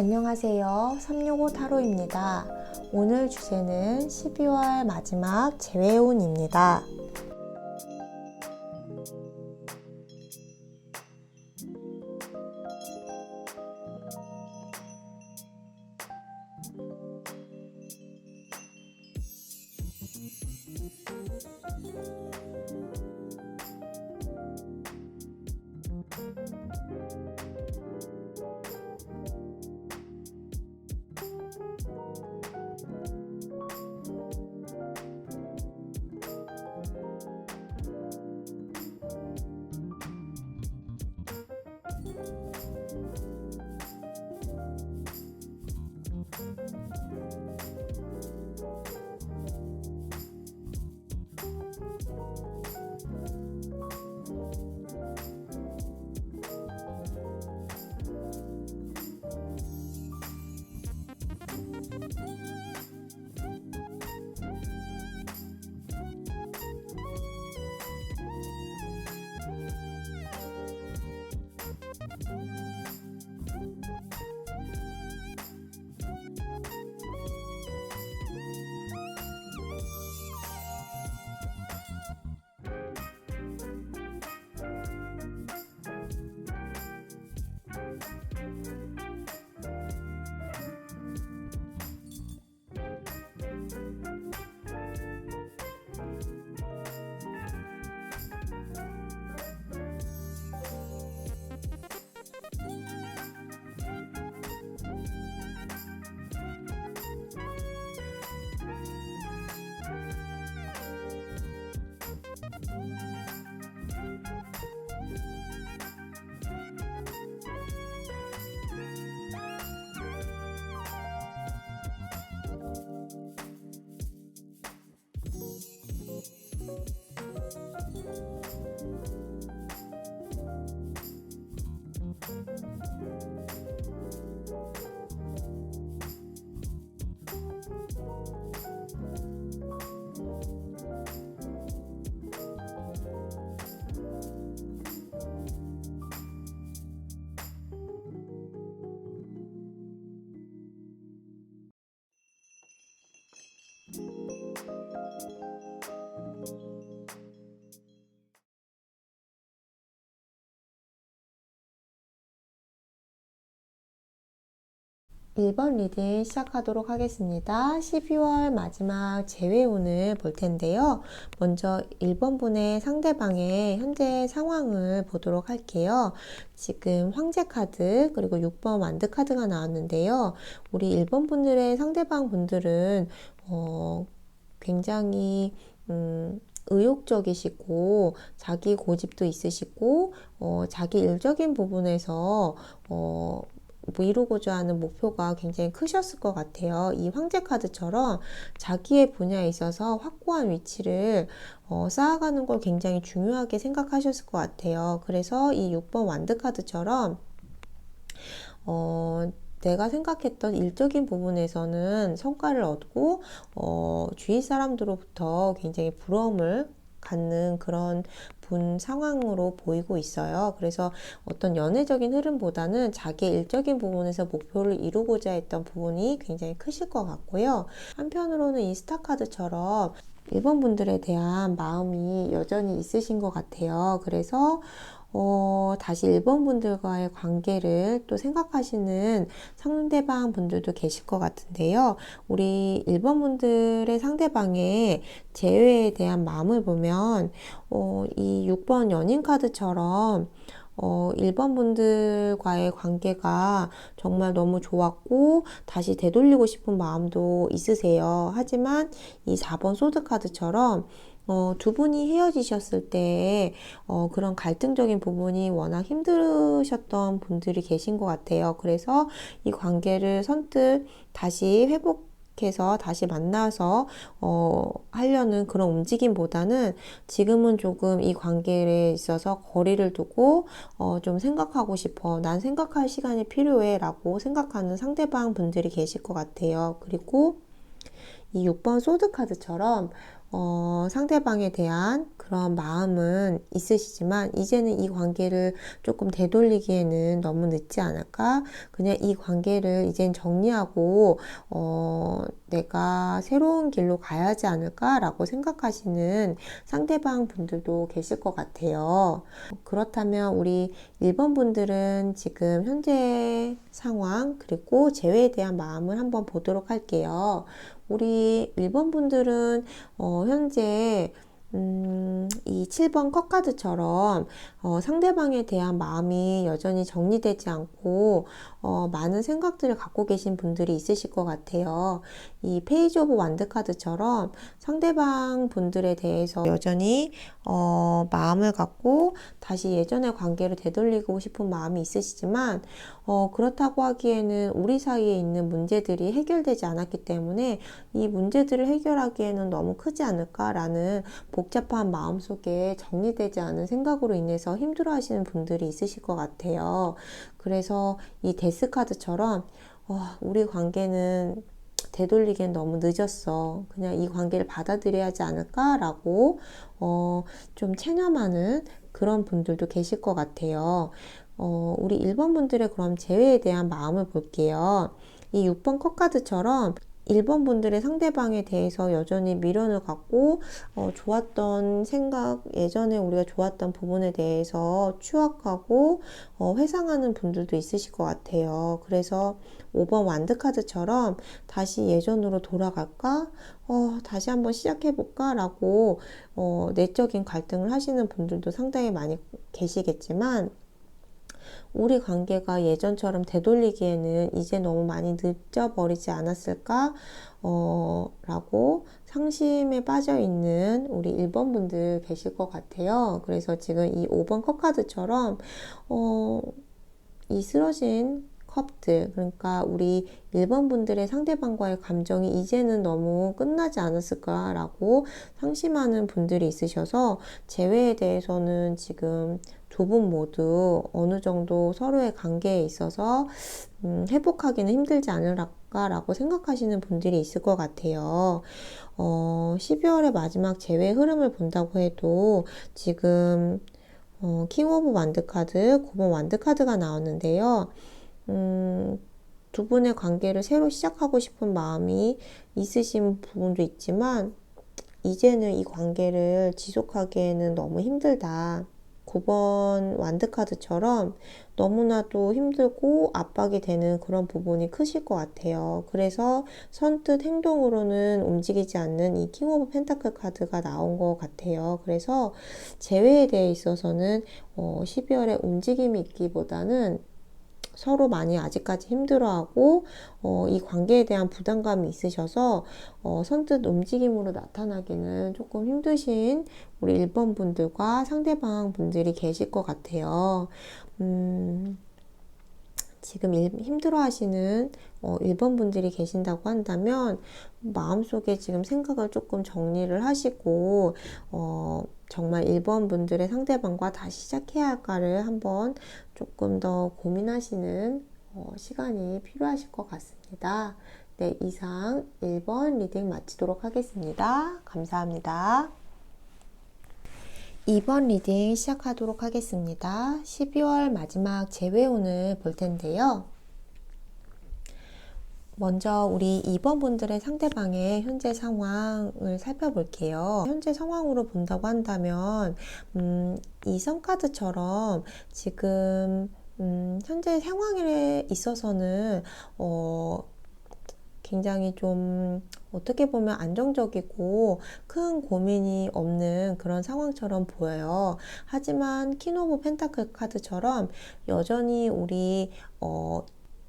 안녕하세요. 365 타로입니다. 오늘 주제는 12월 마지막 재회운입니다. Thank you. 일번 리딩 시작하도록 하겠습니다. 12월 마지막 재회운을 볼 텐데요. 먼저 1번 분의 상대방의 현재 상황을 보도록 할게요. 지금 황제 카드 그리고 6번 완드 카드가 나왔는데요. 우리 1번 분들의 상대방 분들은 어, 굉장히 음, 의욕적이시고 자기 고집도 있으시고 어, 자기 일적인 부분에서 어, 뭐 이루고자 하는 목표가 굉장히 크셨을 것 같아요. 이 황제 카드처럼 자기의 분야에 있어서 확고한 위치를 어, 쌓아가는 걸 굉장히 중요하게 생각하셨을 것 같아요. 그래서 이 6번 완드 카드처럼 어, 내가 생각했던 일적인 부분에서는 성과를 얻고 어, 주위 사람들로부터 굉장히 부러움을 갖는 그런 분 상황으로 보이고 있어요. 그래서 어떤 연애적인 흐름보다는 자기의 일적인 부분에서 목표를 이루고자 했던 부분이 굉장히 크실 것 같고요. 한편으로는 이 스타카드처럼 일본 분들에 대한 마음이 여전히 있으신 것 같아요. 그래서 어, 다시 일본 분들과의 관계를 또 생각하시는 상대방 분들도 계실 것 같은데요. 우리 일본 분들의 상대방의 재회에 대한 마음을 보면, 어, 이 6번 연인 카드처럼 어, 1번 분들과의 관계가 정말 너무 좋았고, 다시 되돌리고 싶은 마음도 있으세요. 하지만 이 4번 소드카드처럼 어, 두 분이 헤어지셨을 때 어, 그런 갈등적인 부분이 워낙 힘드셨던 분들이 계신 것 같아요. 그래서 이 관계를 선뜻 다시 회복 해서 다시 만나서 어, 하려는 그런 움직임보다는 지금은 조금 이 관계에 있어서 거리를 두고 어, 좀 생각하고 싶어. 난 생각할 시간이 필요해. 라고 생각하는 상대방 분들이 계실 것 같아요. 그리고 이 6번 소드 카드처럼 어, 상대방에 대한 그런 마음은 있으시지만 이제는 이 관계를 조금 되돌리기에는 너무 늦지 않을까? 그냥 이 관계를 이젠 정리하고 어, 내가 새로운 길로 가야 하지 않을까라고 생각하시는 상대방 분들도 계실 것 같아요. 그렇다면 우리 1번 분들은 지금 현재 상황 그리고 재회에 대한 마음을 한번 보도록 할게요. 우리 1번 분들은 어, 현재 음, 이 7번 컷카드처럼 어, 상대방에 대한 마음이 여전히 정리되지 않고 어, 많은 생각들을 갖고 계신 분들이 있으실 것 같아요. 이 페이지 오브 완드 카드처럼 상대방 분들에 대해서 여전히 어, 마음을 갖고 다시 예전의 관계를 되돌리고 싶은 마음이 있으시지만 어, 그렇다고 하기에는 우리 사이에 있는 문제들이 해결되지 않았기 때문에 이 문제들을 해결하기에는 너무 크지 않을까라는 복잡한 마음 속에 정리되지 않은 생각으로 인해서 힘들어 하시는 분들이 있으실 것 같아요. 그래서 이 데스카드처럼 어, 우리 관계는 되돌리기엔 너무 늦었어. 그냥 이 관계를 받아들여야 하지 않을까라고 어, 좀 체념하는 그런 분들도 계실 것 같아요. 어, 우리 1번 분들의 그럼 재회에 대한 마음을 볼게요. 이 6번 컷카드처럼 1번 분들의 상대방에 대해서 여전히 미련을 갖고 어, 좋았던 생각, 예전에 우리가 좋았던 부분에 대해서 추억하고 어, 회상하는 분들도 있으실 것 같아요. 그래서 5번 완드카드처럼 다시 예전으로 돌아갈까? 어, 다시 한번 시작해볼까? 라고 어, 내적인 갈등을 하시는 분들도 상당히 많이 계시겠지만 우리 관계가 예전처럼 되돌리기에는 이제 너무 많이 늦어버리지 않았을까? 어, 라고 상심에 빠져 있는 우리 1번 분들 계실 것 같아요. 그래서 지금 이 5번 컷카드처럼, 어, 이 쓰러진 컵들, 그러니까 우리 1번 분들의 상대방과의 감정이 이제는 너무 끝나지 않았을까라고 상심하는 분들이 있으셔서 재회에 대해서는 지금 두 분 모두 어느 정도 서로의 관계에 있어서 음, 회복하기는 힘들지 않을까라고 생각하시는 분들이 있을 것 같아요. 어, 12월의 마지막 재회 흐름을 본다고 해도 지금 어, 킹 오브 완드 카드, 9번 완드 카드가 나왔는데요. 음, 두 분의 관계를 새로 시작하고 싶은 마음이 있으신 부분도 있지만, 이제는 이 관계를 지속하기에는 너무 힘들다. 9번 완드카드처럼 너무나도 힘들고 압박이 되는 그런 부분이 크실 것 같아요. 그래서 선뜻 행동으로는 움직이지 않는 이 킹 오브 펜타클 카드가 나온 것 같아요. 그래서 재회에 대해 있어서는 어, 12월에 움직임이 있기보다는 서로 많이 아직까지 힘들어하고 어, 이 관계에 대한 부담감이 있으셔서 어, 선뜻 움직임으로 나타나기는 조금 힘드신 우리 1번 분들과 상대방 분들이 계실 것 같아요. 음, 지금 힘들어 하시는 어, 1번 분들이 계신다고 한다면 마음속에 지금 생각을 조금 정리를 하시고 어, 정말 1번 분들의 상대방과 다시 시작해야 할까를 한번 조금 더 고민하시는 어, 시간이 필요하실 것 같습니다. 네, 이상 1번 리딩 마치도록 하겠습니다. 감사합니다. 2번 리딩 시작하도록 하겠습니다. 12월 마지막 재회운을 볼 텐데요. 먼저 우리 2번 분들의 상대방의 현재 상황을 살펴볼게요. 현재 상황으로 본다고 한다면, 음, 이 선카드처럼 지금, 음, 현재 상황에 있어서는, 어, 굉장히 좀 어떻게 보면 안정적이고 큰 고민이 없는 그런 상황처럼 보여요. 하지만 키노브 펜타클 카드처럼 여전히 우리 어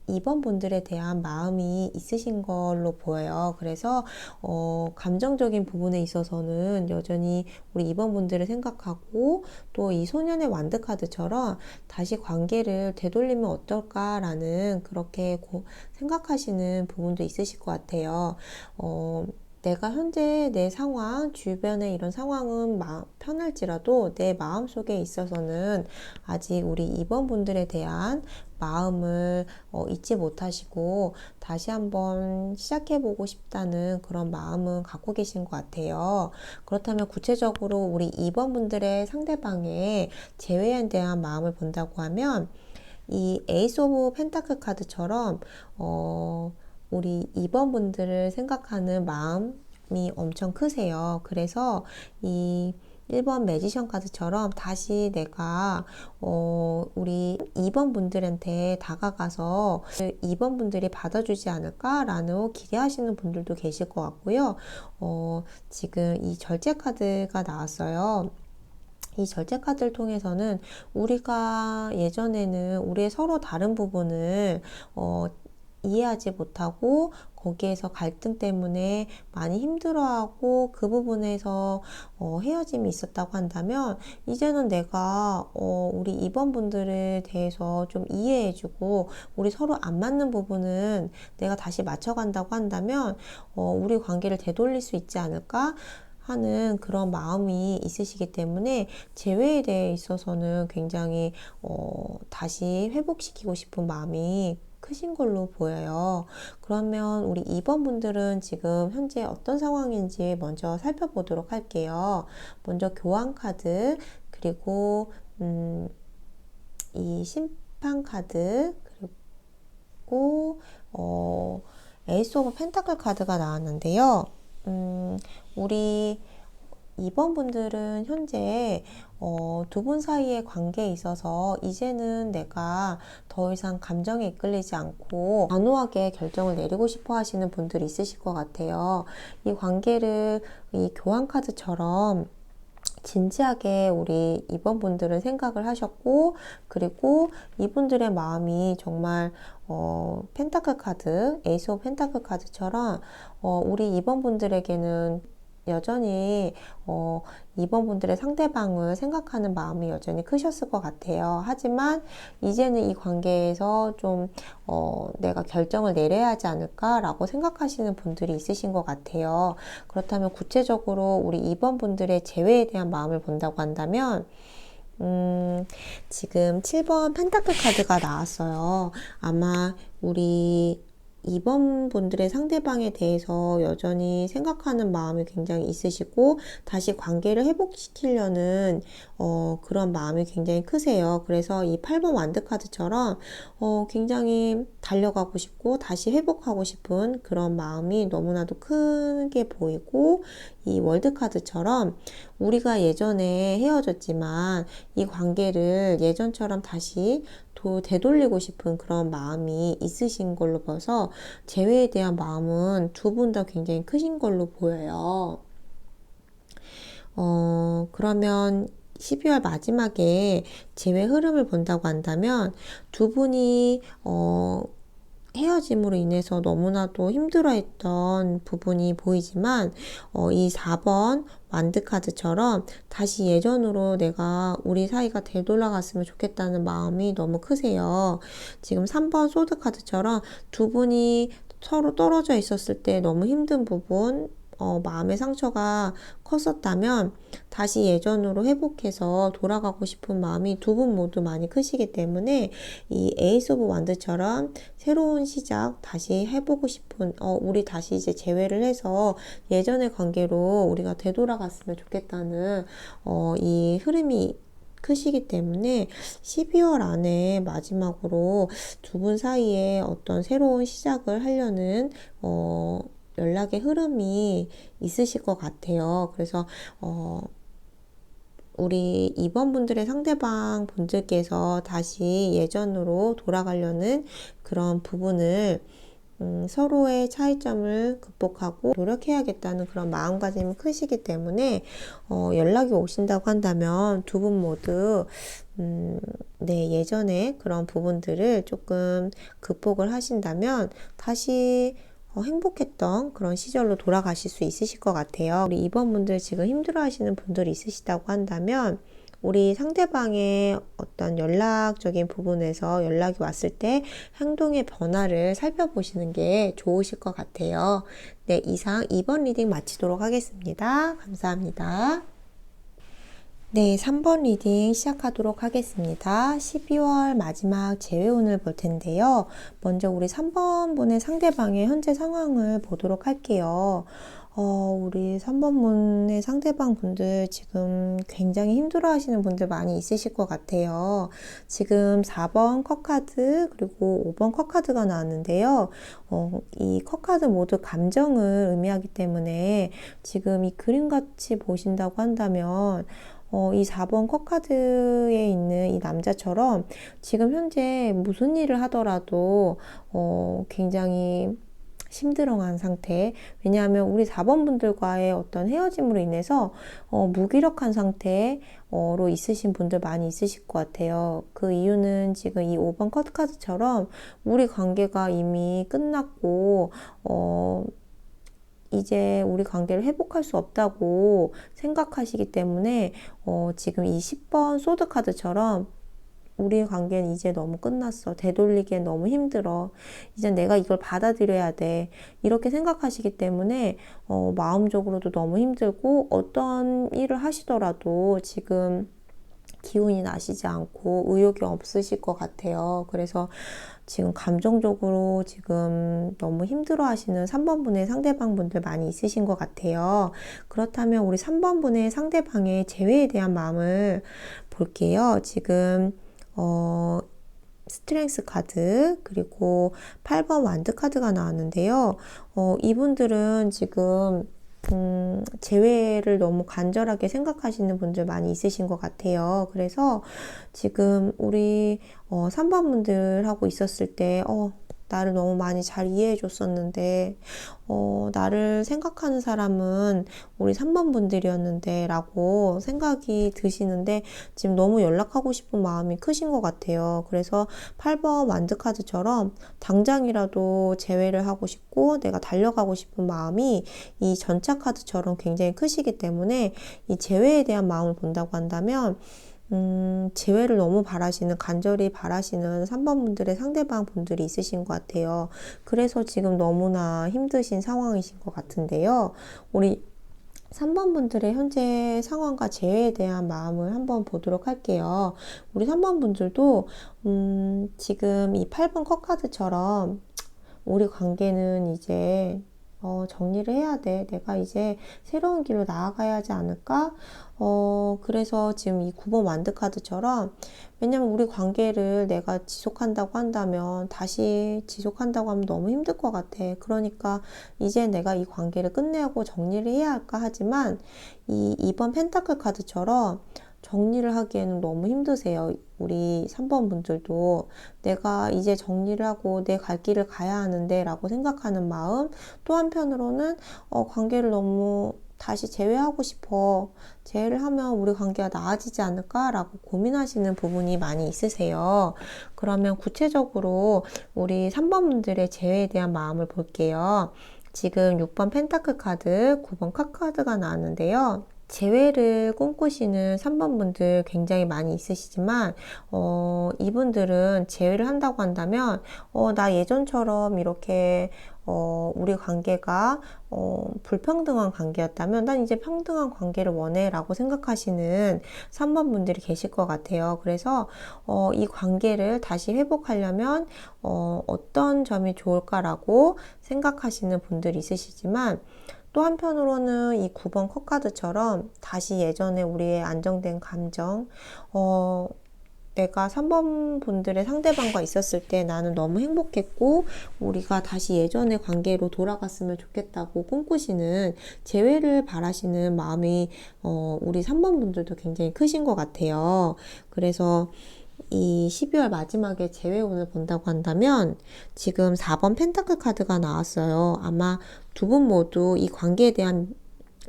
2번 분들에 대한 마음이 있으신 걸로 보여요. 그래서 어, 감정적인 부분에 있어서는 여전히 우리 2번 분들을 생각하고 또 이 소년의 완드 카드처럼 다시 관계를 되돌리면 어떨까라는 그렇게 고, 생각하시는 부분도 있으실 것 같아요. 어, 내가 현재 내 상황, 주변의 이런 상황은 마, 편할지라도 내 마음 속에 있어서는 아직 우리 2번 분들에 대한 마음을 어, 잊지 못하시고 다시 한번 시작해보고 싶다는 그런 마음은 갖고 계신 것 같아요. 그렇다면 구체적으로 우리 2번 분들의 상대방의 재회에 대한 마음을 본다고 하면 이 에이스 오브 펜타클 카드처럼 어, 우리 2번 분들을 생각하는 마음이 엄청 크세요. 그래서 이 1번 매지션 카드처럼 다시 내가 어 우리 2번 분들한테 다가가서 2번 분들이 받아주지 않을까라는 기대하시는 분들도 계실 것 같고요. 어 지금 이 절제 카드가 나왔어요. 이 절제 카드를 통해서는 우리가 예전에는 우리의 서로 다른 부분을 어 이해하지 못하고 거기에서 갈등 때문에 많이 힘들어하고 그 부분에서 어, 헤어짐이 있었다고 한다면 이제는 내가 어, 우리 이번 분들에 대해서 좀 이해해주고 우리 서로 안 맞는 부분은 내가 다시 맞춰간다고 한다면 어, 우리 관계를 되돌릴 수 있지 않을까? 하는 그런 마음이 있으시기 때문에 재회에 대해 있어서는 굉장히 어, 다시 회복시키고 싶은 마음이 크신 걸로 보여요. 그러면 우리 2번 분들은 지금 현재 어떤 상황인지 먼저 살펴보도록 할게요. 먼저 교환 카드, 그리고, 음, 이 심판 카드, 그리고, 어, 에이스 오브 펜타클 카드가 나왔는데요. 음, 우리 2번 분들은 현재 어, 두 분 사이의 관계에 있어서 이제는 내가 더 이상 감정에 이끌리지 않고 단호하게 결정을 내리고 싶어 하시는 분들이 있으실 것 같아요. 이 관계를 이 교환 카드처럼 진지하게 우리 이번 분들은 생각을 하셨고 그리고 이분들의 마음이 정말 어, 펜타클 카드, 에이스 오브 펜타클 카드처럼 어, 우리 이번 분들에게는 여전히 어, 이번 분들의 상대방을 생각하는 마음이 여전히 크셨을 것 같아요. 하지만 이제는 이 관계에서 좀 어, 내가 결정을 내려야 하지 않을까라고 생각하시는 분들이 있으신 것 같아요. 그렇다면 구체적으로 우리 이번 분들의 재회에 대한 마음을 본다고 한다면 음, 지금 7번 펜타클 카드가 나왔어요. 아마 우리 2번 분들의 상대방에 대해서 여전히 생각하는 마음이 굉장히 있으시고 다시 관계를 회복시키려는 어, 그런 마음이 굉장히 크세요. 그래서 이 8번 완드 카드처럼 어, 굉장히 달려가고 싶고 다시 회복하고 싶은 그런 마음이 너무나도 크게 보이고 이 월드 카드처럼 우리가 예전에 헤어졌지만 이 관계를 예전처럼 다시 도 되돌리고 싶은 그런 마음이 있으신 걸로 봐서 재회에 대한 마음은 두 분 다 굉장히 크신 걸로 보여요. 어, 그러면 12월 마지막에 재회 흐름을 본다고 한다면 두 분이 어, 헤어짐으로 인해서 너무나도 힘들어했던 부분이 보이지만 어, 이 4번 완드카드처럼 다시 예전으로 내가 우리 사이가 되돌아갔으면 좋겠다는 마음이 너무 크세요. 지금 3번 소드카드처럼 두 분이 서로 떨어져 있었을 때 너무 힘든 부분, 어, 마음의 상처가 컸었다면 다시 예전으로 회복해서 돌아가고 싶은 마음이 두 분 모두 많이 크시기 때문에 이 에이스 오브 완드처럼 새로운 시작 다시 해보고 싶은 어, 우리 다시 이제 재회를 해서 예전의 관계로 우리가 되돌아갔으면 좋겠다는 어, 이 흐름이 크시기 때문에 12월 안에 마지막으로 두 분 사이에 어떤 새로운 시작을 하려는 어, 연락의 흐름이 있으실 것 같아요. 그래서 어, 우리 2번 분들의 상대방 분들께서 다시 예전으로 돌아가려는 그런 부분을 음, 서로의 차이점을 극복하고 노력해야겠다는 그런 마음가짐이 크시기 때문에 어, 연락이 오신다고 한다면 두 분 모두 음, 네, 예전에 그런 부분들을 조금 극복을 하신다면 다시 어, 행복했던 그런 시절로 돌아가실 수 있으실 것 같아요. 우리 이번 분들 지금 힘들어 하시는 분들이 있으시다고 한다면 우리 상대방의 어떤 연락적인 부분에서 연락이 왔을 때 행동의 변화를 살펴보시는 게 좋으실 것 같아요. 네, 이상 2번 리딩 마치도록 하겠습니다. 감사합니다. 네, 3번 리딩 시작하도록 하겠습니다. 12월 마지막 재회운을 볼 텐데요. 먼저 우리 3번 분의 상대방의 현재 상황을 보도록 할게요. 어, 우리 3번 분의 상대방 분들 지금 굉장히 힘들어 하시는 분들 많이 있으실 것 같아요. 지금 4번 컷카드 그리고 5번 컷카드가 나왔는데요. 어, 이 컷카드 모두 감정을 의미하기 때문에 지금 이 그림같이 보신다고 한다면 어, 이 4번 컷카드에 있는 이 남자처럼 지금 현재 무슨 일을 하더라도 어, 굉장히 힘들어한 상태. 왜냐하면 우리 4번 분들과의 어떤 헤어짐으로 인해서 어, 무기력한 상태로 있으신 분들 많이 있으실 것 같아요. 그 이유는 지금 이 5번 컷카드처럼 우리 관계가 이미 끝났고 어, 이제 우리 관계를 회복할 수 없다고 생각하시기 때문에 어, 지금 이 10번 소드 카드처럼 우리 관계는 이제 너무 끝났어. 되돌리기엔 너무 힘들어. 이제 내가 이걸 받아들여야 돼. 이렇게 생각하시기 때문에 어, 마음적으로도 너무 힘들고 어떤 일을 하시더라도 지금 기운이 나시지 않고 의욕이 없으실 것 같아요. 그래서 지금 감정적으로 지금 너무 힘들어 하시는 3번 분의 상대방 분들 많이 있으신 것 같아요. 그렇다면 우리 3번 분의 상대방의 재회에 대한 마음을 볼게요. 지금, 어, 스트렝스 카드, 그리고 8번 완드 카드가 나왔는데요. 어, 이분들은 지금 음, 재회를 너무 간절하게 생각하시는 분들 많이 있으신 것 같아요. 그래서 지금 우리 어, 3번 분들하고 있었을 때, 어, 나를 너무 많이 잘 이해해 줬었는데, 어, 나를 생각하는 사람은 우리 3번 분들이었는데, 라고 생각이 드시는데, 지금 너무 연락하고 싶은 마음이 크신 것 같아요. 그래서 8번 완드카드처럼 당장이라도 재회를 하고 싶고, 내가 달려가고 싶은 마음이 이 전차카드처럼 굉장히 크시기 때문에, 이 재회에 대한 마음을 본다고 한다면, 음, 재회를 너무 바라시는, 간절히 바라시는 3번 분들의 상대방 분들이 있으신 것 같아요. 그래서 지금 너무나 힘드신 상황이신 것 같은데요. 우리 3번 분들의 현재 상황과 재회에 대한 마음을 한번 보도록 할게요. 우리 3번 분들도, 음, 지금 이 8번 컷카드처럼 우리 관계는 이제 어, 정리를 해야 돼. 내가 이제 새로운 길로 나아가야 하지 않을까? 어, 그래서 지금 이 9번 완드카드처럼, 왜냐면 우리 관계를 내가 지속한다고 한다면, 다시 지속한다고 하면 너무 힘들 것 같아. 그러니까 이제 내가 이 관계를 끝내고 정리를 해야 할까 하지만, 이 2번 펜타클 카드처럼, 정리를 하기에는 너무 힘드세요. 우리 3번 분들도 내가 이제 정리를 하고 내 갈 길을 가야 하는데 라고 생각하는 마음 또 한편으로는 어, 관계를 너무 다시 재회하고 싶어. 재회를 하면 우리 관계가 나아지지 않을까라고 고민하시는 부분이 많이 있으세요. 그러면 구체적으로 우리 3번 분들의 재회에 대한 마음을 볼게요. 지금 6번 펜타클 카드, 9번 카 카드가 나왔는데요. 재회를 꿈꾸시는 3번 분들 굉장히 많이 있으시지만, 어, 이분들은 재회를 한다고 한다면, 어, 나 예전처럼 이렇게, 어, 우리 관계가, 어, 불평등한 관계였다면, 난 이제 평등한 관계를 원해 라고 생각하시는 3번 분들이 계실 것 같아요. 그래서, 어, 이 관계를 다시 회복하려면, 어, 어떤 점이 좋을까라고 생각하시는 분들이 있으시지만, 또 한편으로는 이 9번 컷카드처럼 다시 예전에 우리의 안정된 감정, 어, 내가 3번 분들의 상대방과 있었을 때 나는 너무 행복했고, 우리가 다시 예전의 관계로 돌아갔으면 좋겠다고 꿈꾸시는, 재회를 바라시는 마음이, 어, 우리 3번 분들도 굉장히 크신 것 같아요. 그래서, 이 12월 마지막에 재회운을 본다고 한다면 지금 4번 펜타클 카드가 나왔어요. 아마 두 분 모두 이 관계에 대한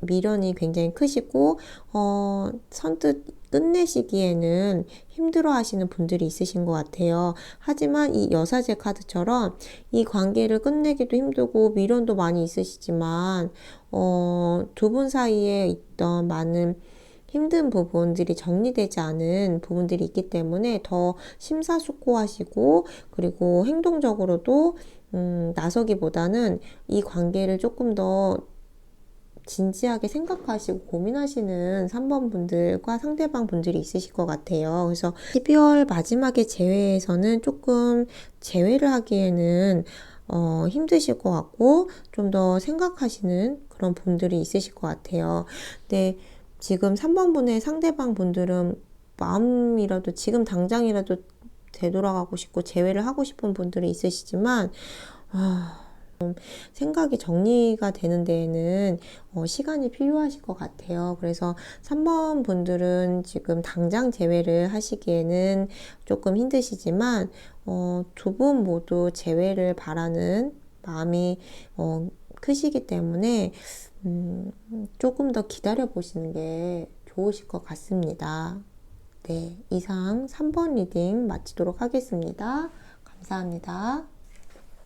미련이 굉장히 크시고 어, 선뜻 끝내시기에는 힘들어 하시는 분들이 있으신 것 같아요. 하지만 이 여사제 카드처럼 이 관계를 끝내기도 힘들고 미련도 많이 있으시지만 어, 두 분 사이에 있던 많은 힘든 부분들이 정리되지 않은 부분들이 있기 때문에 더 심사숙고하시고 그리고 행동적으로도 음, 나서기보다는 이 관계를 조금 더 진지하게 생각하시고 고민하시는 3번 분들과 상대방 분들이 있으실 것 같아요. 그래서 12월 마지막에 제외에서는 조금 제외를 하기에는 어, 힘드실 것 같고 좀 더 생각하시는 그런 분들이 있으실 것 같아요. 근데 지금 3번 분의 상대방 분들은 마음이라도 지금 당장이라도 되돌아가고 싶고 재회를 하고 싶은 분들이 있으시지만 아, 생각이 정리가 되는 데에는 어, 시간이 필요하실 것 같아요. 그래서 3번 분들은 지금 당장 재회를 하시기에는 조금 힘드시지만 어, 두 분 모두 재회를 바라는 마음이 어, 크시기 때문에 음, 조금 더 기다려 보시는 게 좋으실 것 같습니다. 네, 이상 3번 리딩 마치도록 하겠습니다. 감사합니다.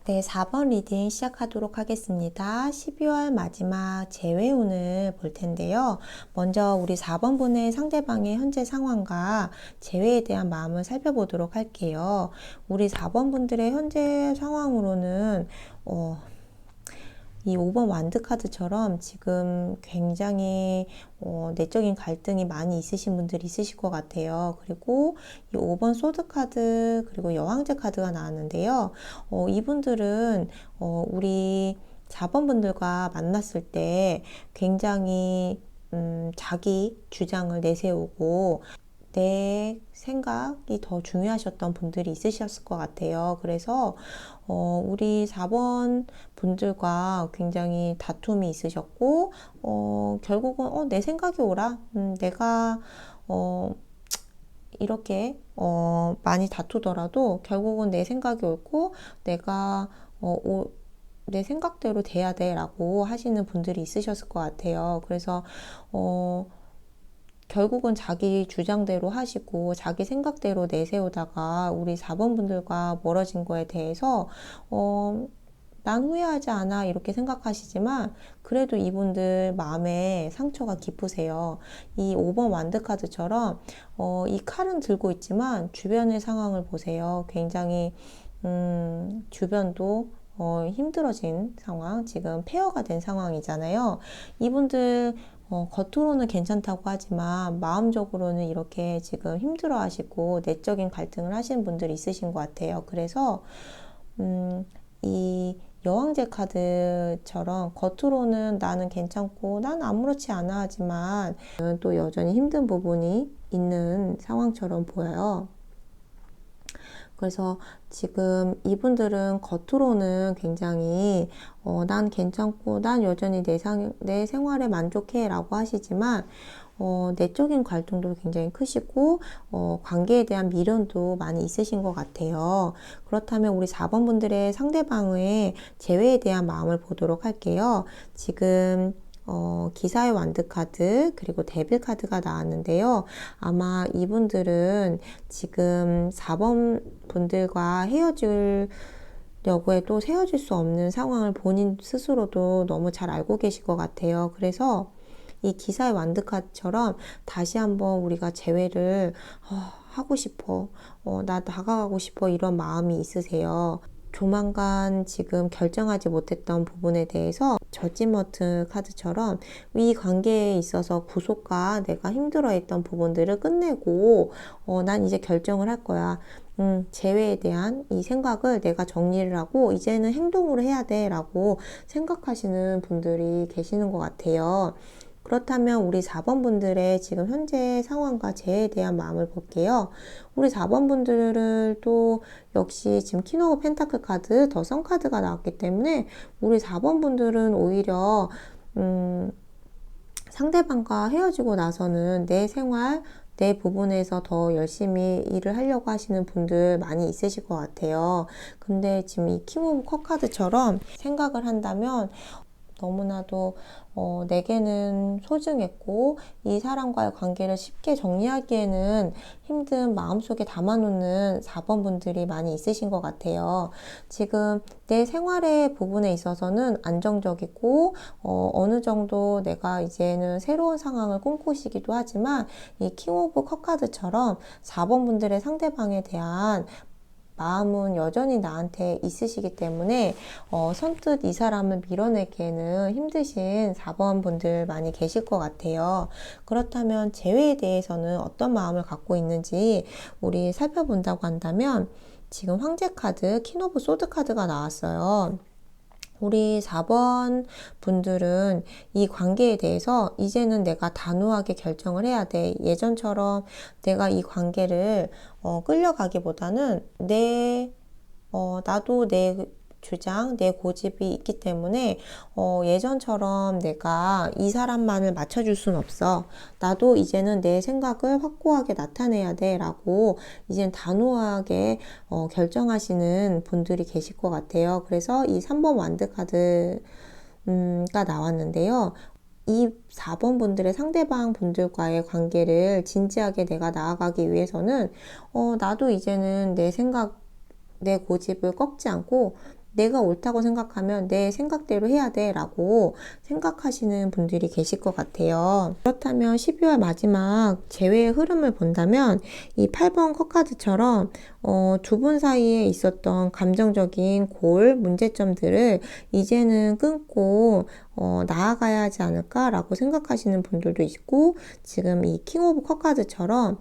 네, 4번 리딩 시작하도록 하겠습니다. 12월 마지막 재회운을 볼 텐데요. 먼저 우리 4번 분의 상대방의 현재 상황과 재회에 대한 마음을 살펴보도록 할게요. 우리 4번 분들의 현재 상황으로는 어, 이 5번 완드 카드처럼 지금 굉장히 어, 내적인 갈등이 많이 있으신 분들이 있으실 것 같아요. 그리고 이 5번 소드 카드 그리고 여왕제 카드가 나왔는데요. 어, 이분들은 어, 우리 4번 분들과 만났을 때 굉장히 음, 자기 주장을 내세우고 내 생각이 더 중요하셨던 분들이 있으셨을 것 같아요. 그래서 어, 우리 4번 분들과 굉장히 다툼이 있으셨고 어, 결국은 어, 내 생각이 오라. 음, 내가 어, 이렇게 어, 많이 다투더라도 결국은 내 생각이 옳고 내가 어, 오, 내 생각대로 돼야 돼라고 하시는 분들이 있으셨을 것 같아요. 그래서 어, 결국은 자기 주장대로 하시고 자기 생각대로 내세우다가 우리 4번 분들과 멀어진 거에 대해서 어, 난 후회하지 않아 이렇게 생각하시지만 그래도 이분들 마음에 상처가 깊으세요. 이 5번 완드카드처럼 어, 이 칼은 들고 있지만 주변의 상황을 보세요. 굉장히 음, 주변도 어, 힘들어진 상황, 지금 폐허가 된 상황이잖아요. 이분들 어, 겉으로는 괜찮다고 하지만 마음적으로는 이렇게 지금 힘들어 하시고 내적인 갈등을 하시는 분들이 있으신 것 같아요. 그래서, 음, 이 여왕제 카드처럼 겉으로는 나는 괜찮고 난 아무렇지 않아 하지만 또 여전히 힘든 부분이 있는 상황처럼 보여요. 그래서 지금 이분들은 겉으로는 굉장히 어, 난 괜찮고 난 여전히 내, 상, 내 생활에 만족해 라고 하시지만 어, 내적인 갈등도 굉장히 크시고 어, 관계에 대한 미련도 많이 있으신 것 같아요. 그렇다면 우리 4번 분들의 상대방의 재회에 대한 마음을 보도록 할게요. 지금 어, 기사의 완드 카드 그리고 데빌 카드가 나왔는데요. 아마 이분들은 지금 4번 분들과 헤어질 려고 해도 헤어질 수 없는 상황을 본인 스스로도 너무 잘 알고 계실 것 같아요. 그래서 이 기사의 완드 카드처럼 다시 한번 우리가 재회를 어, 하고 싶어, 어, 나 다가가고 싶어 이런 마음이 있으세요. 조만간 지금 결정하지 못했던 부분에 대해서 저지머트 카드처럼 이 관계에 있어서 구속과 내가 힘들어했던 부분들을 끝내고 어, 난 이제 결정을 할 거야. 음, 재회에 대한 이 생각을 내가 정리를 하고 이제는 행동으로 해야 돼라고 생각하시는 분들이 계시는 것 같아요. 그렇다면 우리 4번 분들의 지금 현재 상황과 재에 대한 마음을 볼게요. 우리 4번 분들을 또 역시 지금 키노 펜타클 카드, 더선 카드가 나왔기 때문에 우리 4번 분들은 오히려 음, 상대방과 헤어지고 나서는 내 생활, 내 부분에서 더 열심히 일을 하려고 하시는 분들 많이 있으실 것 같아요. 근데 지금 이 킹 오브 컵 카드처럼 생각을 한다면 너무나도 어, 내게는 소중했고 이 사람과의 관계를 쉽게 정리하기에는 힘든 마음속에 담아놓는 4번 분들이 많이 있으신 것 같아요. 지금 내 생활의 부분에 있어서는 안정적이고 어, 어느 정도 내가 이제는 새로운 상황을 꿈꾸시기도 하지만 이 킹 오브 컵 카드처럼 4번 분들의 상대방에 대한 마음은 여전히 나한테 있으시기 때문에 어, 선뜻 이 사람을 밀어내기에는 힘드신 4번 분들 많이 계실 것 같아요. 그렇다면 재회에 대해서는 어떤 마음을 갖고 있는지 우리 살펴본다고 한다면 지금 황제 카드, 킹오브 소드 카드가 나왔어요. 우리 4번 분들은 이 관계에 대해서 이제는 내가 단호하게 결정을 해야 돼. 예전처럼 내가 이 관계를 어, 끌려가기보다는 내, 어, 나도 내 주장, 내 고집이 있기 때문에 어, 예전처럼 내가 이 사람만을 맞춰줄 순 없어. 나도 이제는 내 생각을 확고하게 나타내야 돼. 라고 이젠 단호하게 어, 결정하시는 분들이 계실 것 같아요. 그래서 이 3번 완드 카드, 음, 가 나왔는데요. 이 4번 분들의 상대방 분들과의 관계를 진지하게 내가 나아가기 위해서는, 어, 나도 이제는 내 생각, 내 고집을 꺾지 않고 내가 옳다고 생각하면 내 생각대로 해야 돼 라고 생각하시는 분들이 계실 것 같아요. 그렇다면 12월 마지막 재회의 흐름을 본다면 이 8번 컷카드처럼 어, 두 분 사이에 있었던 감정적인 골, 문제점들을 이제는 끊고 어, 나아가야 하지 않을까라고 생각하시는 분들도 있고 지금 이 킹 오브 컷카드처럼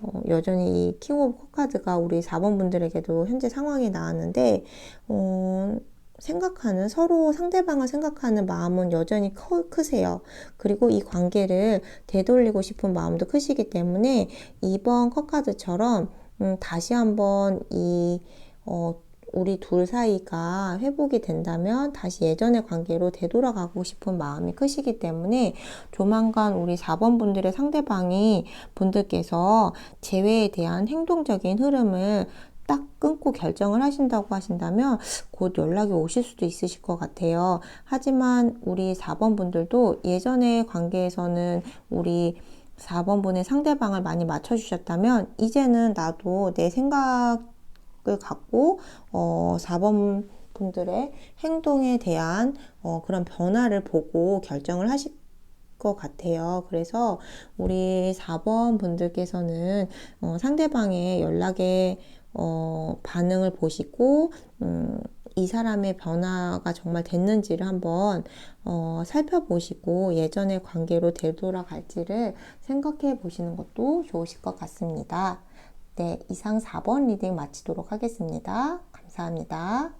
어, 여전히 이 킹 오브 컵카드가 우리 4번 분들에게도 현재 상황이 나왔는데, 어, 생각하는, 서로 상대방을 생각하는 마음은 여전히 커, 크세요. 그리고 이 관계를 되돌리고 싶은 마음도 크시기 때문에 이번 컵카드처럼, 음, 다시 한번 이, 어, 우리 둘 사이가 회복이 된다면 다시 예전의 관계로 되돌아가고 싶은 마음이 크시기 때문에 조만간 우리 4번 분들의 상대방이 분들께서 재회에 대한 행동적인 흐름을 딱 끊고 결정을 하신다고 하신다면 곧 연락이 오실 수도 있으실 것 같아요. 하지만 우리 4번 분들도 예전의 관계에서는 우리 4번 분의 상대방을 많이 맞춰주셨다면 이제는 나도 내 생각 을 갖고 어 4번 분들의 행동에 대한 어 그런 변화를 보고 결정을 하실 것 같아요. 그래서 우리 4번 분들께서는 어 상대방의 연락에 어 반응을 보시고 음, 이 사람의 변화가 정말 됐는지를 한번 어, 살펴보시고 예전의 관계로 되돌아갈지를 생각해 보시는 것도 좋으실 것 같습니다. 네, 이상 4번 리딩 마치도록 하겠습니다. 감사합니다.